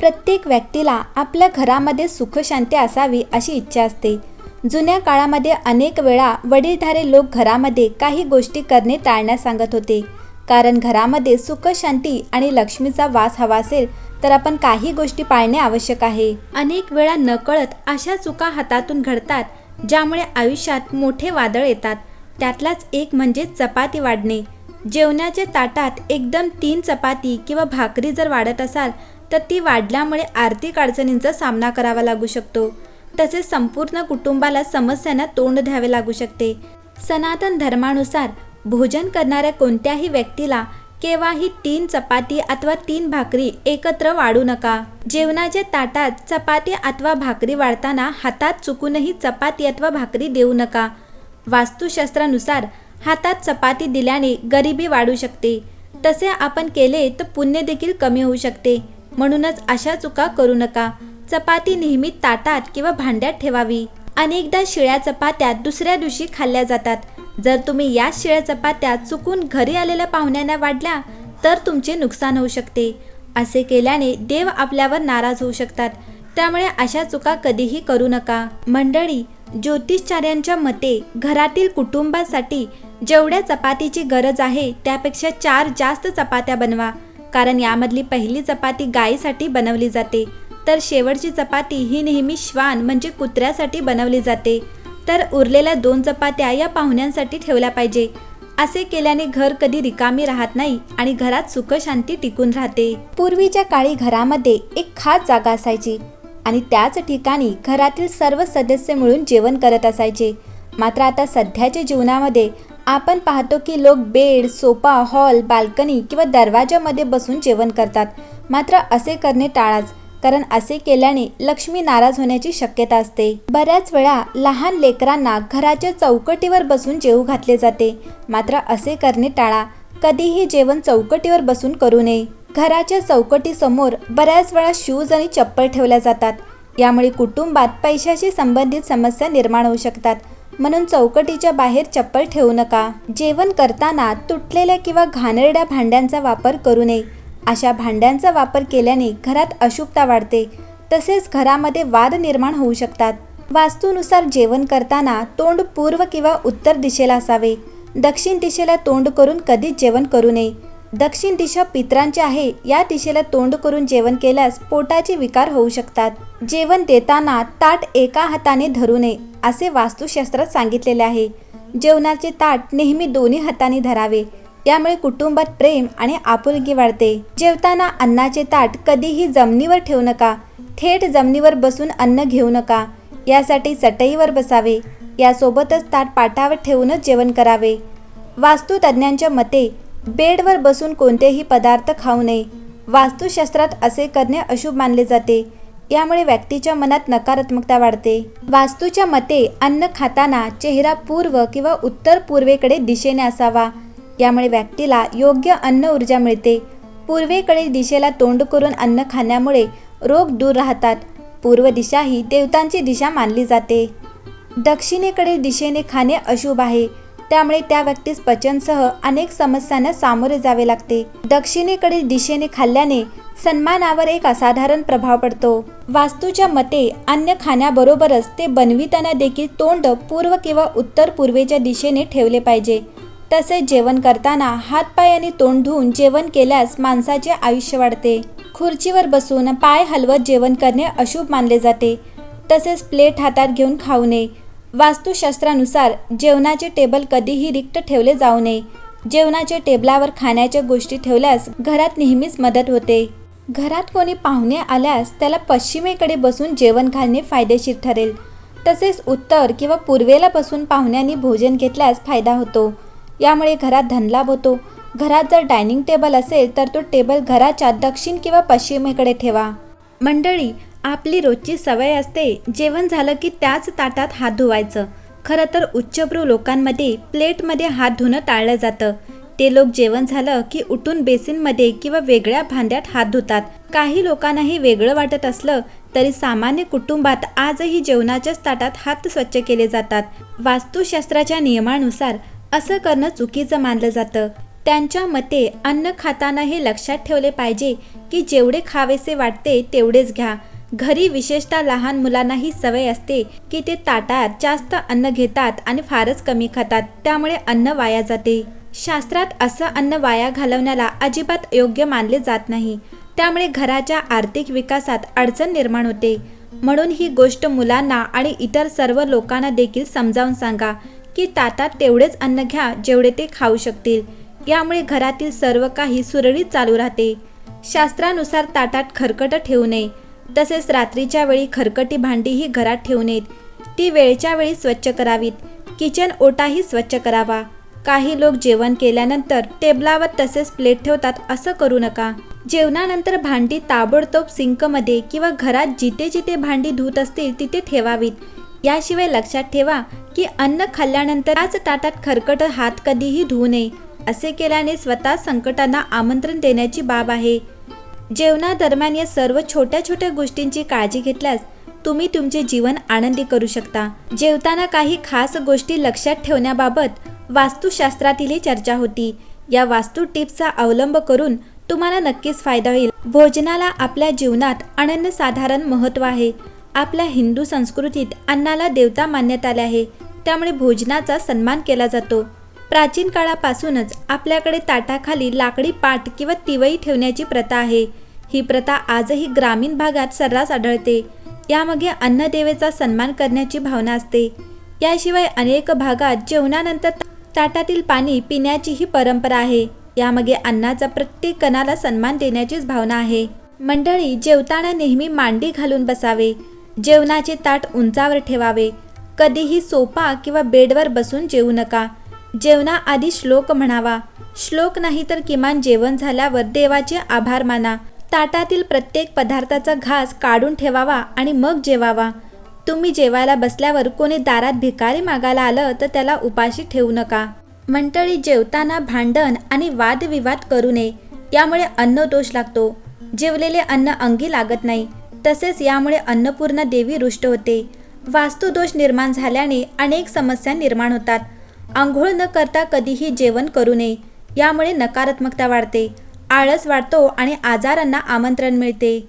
प्रत्येक व्यक्तीला आपल्या घरामध्ये सुखशांती असावी अशी इच्छा असते. जुन्या काळामध्ये अनेक वेळा वडीलधारे लोक घरामध्ये काही गोष्टी करणे टाळण्यास सांगत होते. कारण घरामध्ये सुखशांती आणि लक्ष्मीचा वास हवा असेल तर आपण काही गोष्टी पाळणे आवश्यक आहे. अनेक वेळा नकळत अशा चुका हातातून घडतात ज्यामुळे आयुष्यात मोठे वादळ येतात. त्यातलाच एक म्हणजे चपाती वाढणे. जेवणाच्या ताटात एकदम तीन चपाती किंवा भाकरी जर वाढत असाल तर ती वाढल्यामुळे आर्थिक अडचणींचा सामना करावा लागू शकतो. तसेच संपूर्ण कुटुंबाला समस्यांना तोंड द्यावे लागू शकते. सनातन धर्मानुसार भोजन करणाऱ्या कोणत्याही व्यक्तीला केव्हाही तीन चपाती अथवा तीन भाकरी एकत्र वाढू नका. जेवणाच्या ताटात चपाती अथवा भाकरी वाढताना हातात चुकूनही चपाती अथवा भाकरी देऊ नका. वास्तुशास्त्रानुसार हातात चपाती दिल्याने गरिबी वाढू शकते. तसे आपण केले तर पुण्य देखील कमी होऊ शकते. म्हणूनच अशा चुका करू नका. चपाती नेहमी ताटात किंवा भांड्यात ठेवावी. अनेकदा शिळ्या चपात्या दुसऱ्या दिवशी खाल्ल्या जातात. जर तुम्ही या शिळ्या चपात्या चुकून घरी आलेल्या पाहुण्यांना वाढल्या तर तुमचे नुकसान होऊ शकते. असे केल्याने देव आपल्यावर नाराज होऊ शकतात. त्यामुळे अशा चुका कधीही करू नका. मंडळी ज्योतिषचार्यांच्या मते घरातील कुटुंबासाठी जेवढ्या चपातीची गरज आहे त्यापेक्षा चार जास्त चपात्या बनवा. कारण यामधली पहिली चपाती गायीसाठी बनवली जाते. तर शेवटची चपाती ही नेहमी श्वान म्हणजे कुत्र्यासाठी बनवली जाते. तर उरलेल्या दोन चपात्या या पाहुण्यांसाठी ठेवल्या पाहिजे. असे केल्याने घर कधी रिकामी राहत नाही आणि घरात सुखशांती टिकून राहते. पूर्वीच्या काळी घरामध्ये एक खास जागा असायची आणि त्याच ठिकाणी घरातील सर्व सदस्य मिळून जेवण करत असायचे. मात्र आता सध्याच्या जीवनामध्ये आपण पाहतो की लोक बेड सोफा हॉल बाल्कनी किंवा दरवाजामध्ये बसून जेवण करतात. मात्र असे करणे टाळाच कारण असे केल्याने लक्ष्मी नाराज होण्याची शक्यता असते. बऱ्याच वेळा लहान लेकरांना घराच्या चौकटीवर बसून जेवू घातले जाते. मात्र असे करणे टाळा कधीही जेवण चौकटीवर बसून करू नये. घराच्या चौकटीसमोर बऱ्याच वेळा शूज आणि चप्पल ठेवल्या जातात. यामुळे कुटुंबात पैशाशी संबंधित समस्या निर्माण होऊ शकतात. म्हणून चौकटीच्या बाहेर चप्पल ठेवू नका. जेवण करताना तुटलेल्या किंवा घाणेरड्या भांड्यांचा वापर करू नये. अशा भांड्यांचा वापर केल्याने घरात अशुभता वाढते. तसेच घरामध्ये वाद निर्माण होऊ शकतात. वास्तूनुसार जेवण करताना तोंड पूर्व किंवा उत्तर दिशेला असावे. दक्षिण दिशेला तोंड करून कधीच जेवण करू नये. दक्षिण दिशा पित्रांची आहे. या दिशेला तोंड करून जेवण केल्यास पोटाचे विकार होऊ शकतात. जेवण देताना ताट एका हाताने धरू नये असे वास्तुशास्त्रात सांगितलेले आहे. जेवणाचे ताट नेहमी दोन्ही हाताने धरावे. यामुळे कुटुंबात प्रेम आणि आपुलकी वाढते. जेवताना अन्नाचे ताट कधीही जमिनीवर ठेवू नका. थेट जमिनीवर बसून अन्न घेऊ नका. यासाठी चटईवर बसावे. यासोबतच ताट पाटावर ठेवूनच जेवण करावे. वास्तुतज्ञांच्या मते बेडवर बसून कोणतेही पदार्थ खाऊ नये. वास्तुशास्त्रात असे करणे अशुभ मानले जाते. यामुळे व्यक्तीच्या मनात नकारात्मकता वाढते. वास्तूच्या मते अन्न खाताना चेहरा पूर्व किंवा उत्तर पूर्वेकडे दिशेने असावा. यामुळे व्यक्तीला योग्य अन्न ऊर्जा मिळते. पूर्वेकडील दिशेला तोंड करून अन्न खाण्यामुळे रोग दूर राहतात. पूर्व दिशा ही देवतांची दिशा मानली जाते. दक्षिणेकडील दिशेने खाणे अशुभ आहे. त्यामुळे त्या व्यक्तीस पचनसह अनेक समस्यांना सामोरे जावे लागते. दक्षिणेकडील दिशेने खाल्ल्याने सन्मानावर एक असाधारण प्रभाव पडतो. वास्तूच्या मते अन्य खाण्याबरोबरच ते बनविताना देखील तोंड पूर्व किंवा उत्तर पूर्वेच्या दिशेने ठेवले पाहिजे. तसेच जेवण करताना हातपाय आणि तोंड धुवून जेवण केल्यास माणसाचे आयुष्य वाढते. खुर्चीवर बसून पाय हलवत जेवण करणे अशुभ मानले जाते. तसेच प्लेट हातात घेऊन खाऊ नये. वास्तुशास्त्रानुसार जेवणाचे टेबल कधीही रिक्त ठेवले जाऊ नये. जेवणाच्या टेबलावर खाण्याच्या गोष्टी ठेवल्यास घरात नेहमीच मदत होते. घरात कोणी पाहुणे आल्यास त्याला पश्चिमेकडे बसून जेवण घालणे फायदेशीर ठरेल. तसेच उत्तर किंवा पूर्वेला बसून पाहुण्यांनी भोजन घेतल्यास फायदा होतो. यामुळे घरात धनलाभ होतो. घरात जर डायनिंग टेबल असेल तर तो टेबल घराच्या दक्षिण किंवा पश्चिमेकडे ठेवा. मंडळी आपली रोजची सवय असते. जेवण झालं की त्याच ताटात हात धुवायचं. खरं तर उच्चभ्रू लोकांमध्ये प्लेटमध्ये हात धुणं टाळलं जातं. ते लोक जेवण झालं की उठून बेसिनमध्ये किंवा वेगळ्या भांड्यात हात धुतात. काही लोकांनाही वेगळं वाटत असलं तरी सामान्य कुटुंबात आजही जेवणाच्याच ताटात हात स्वच्छ केले जातात. वास्तुशास्त्राच्या नियमानुसार असं करणं चुकीचं मानलं जातं. त्यांच्या मते अन्न खाताना हे लक्षात ठेवले पाहिजे की जेवढे खावेसे वाटते तेवढेच घ्या. घरी विशेषतः लहान मुलांना ही सवय असते की ते ताटात जास्त अन्न घेतात आणि फारच कमी खातात त्यामुळे अन्न वाया जाते. शास्त्रात असं अन्न वाया घालवण्याला अजिबात योग्य मानले जात नाही. त्यामुळे घराच्या आर्थिक विकासात अडचण निर्माण होते. म्हणून ही गोष्ट मुलांना आणि इतर सर्व लोकांना देखील समजावून सांगा की ताटात तेवढेच अन्न घ्या जेवढे ते खाऊ शकतील. यामुळे घरातील सर्व काही सुरळीत चालू राहते. शास्त्रानुसार ताटात खरकट ठेवू नये. तसेच रात्रीच्या वेळी खरकटी भांडीही घरात ठेवू नयेत ती वेळच्या वेळी स्वच्छ करावीत. किचन ओटाही स्वच्छ करावा. काही लोक जेवण केल्यानंतर टेबलावर तसेच प्लेट ठेवतात असं करू नका. जेवणानंतर भांडी ताबडतोब सिंकमध्ये किंवा घरात जिथे जिथे भांडी धुत असतील तिथे ठेवावीत. याशिवाय लक्षात ठेवा की अन्न खाल्ल्यानंतर त्याच ताटात खरकट हात कधीही धुवू नये असे केल्याने स्वतः संकटांना आमंत्रण देण्याची बाब आहे. जेवणादरम्यान या सर्व छोट्या छोट्या गोष्टींची काळजी घेतल्यास तुम्ही तुमचे जीवन आनंदी करू शकता. जेवताना काही खास गोष्टी लक्षात ठेवण्याबाबत वास्तुशास्त्रातीलही चर्चा होती. या वास्तू टिप्सचा अवलंब करून तुम्हाला नक्कीच फायदा होईल. भोजनाला आपल्या जीवनात अनन्यसाधारण महत्त्व आहे. आपल्या हिंदू संस्कृतीत अन्नाला देवता मानण्यात आल्या आहे. त्यामुळे भोजनाचा सन्मान केला जातो. प्राचीन काळापासूनच आपल्याकडे ताटाखाली लाकडी पाट किंवा तिवई ठेवण्याची प्रथा आहे. ही प्रथा आजही ग्रामीण भागात सर्रास आढळते. यामागे अन्नदेवेचा सन्मान करण्याची भावना असते. याशिवाय अनेक भागात जेवणानंतर ताटातील पाणी पिण्याचीही परंपरा आहे. यामागे अन्नाचा प्रत्येक कणाला सन्मान देण्याचीच भावना आहे. मंडळी जेवताना नेहमी मांडी घालून बसावे. जेवणाचे ताट उंचावर ठेवावे. कधीही सोपा किंवा बेडवर बसून जेवू नका. जेवणाआधी श्लोक म्हणावा. श्लोक नाही तर किमान जेवण झाल्यावर देवाचे आभार माना. ताटातील प्रत्येक पदार्थाचा घास काढून ठेवावा आणि मग जेवावा. तुम्ही जेवायला बसल्यावर कोणी दारात भिकारी मागायला आलं तर त्याला उपाशी ठेवू नका. मंडळी जेवताना भांडण आणि वादविवाद करू नये. यामुळे अन्न दोष लागतो. जेवलेले अन्न अंगी लागत नाही. तसेच यामुळे अन्नपूर्णा देवी रुष्ट होते. वास्तुदोष निर्माण झाल्याने अनेक समस्या निर्माण होतात. आंघोळ न करता कधीही जेवण करू नये. यामुळे नकारात्मकता वाढते. आळस वाढतो आणि आजारांना आमंत्रण मिळते.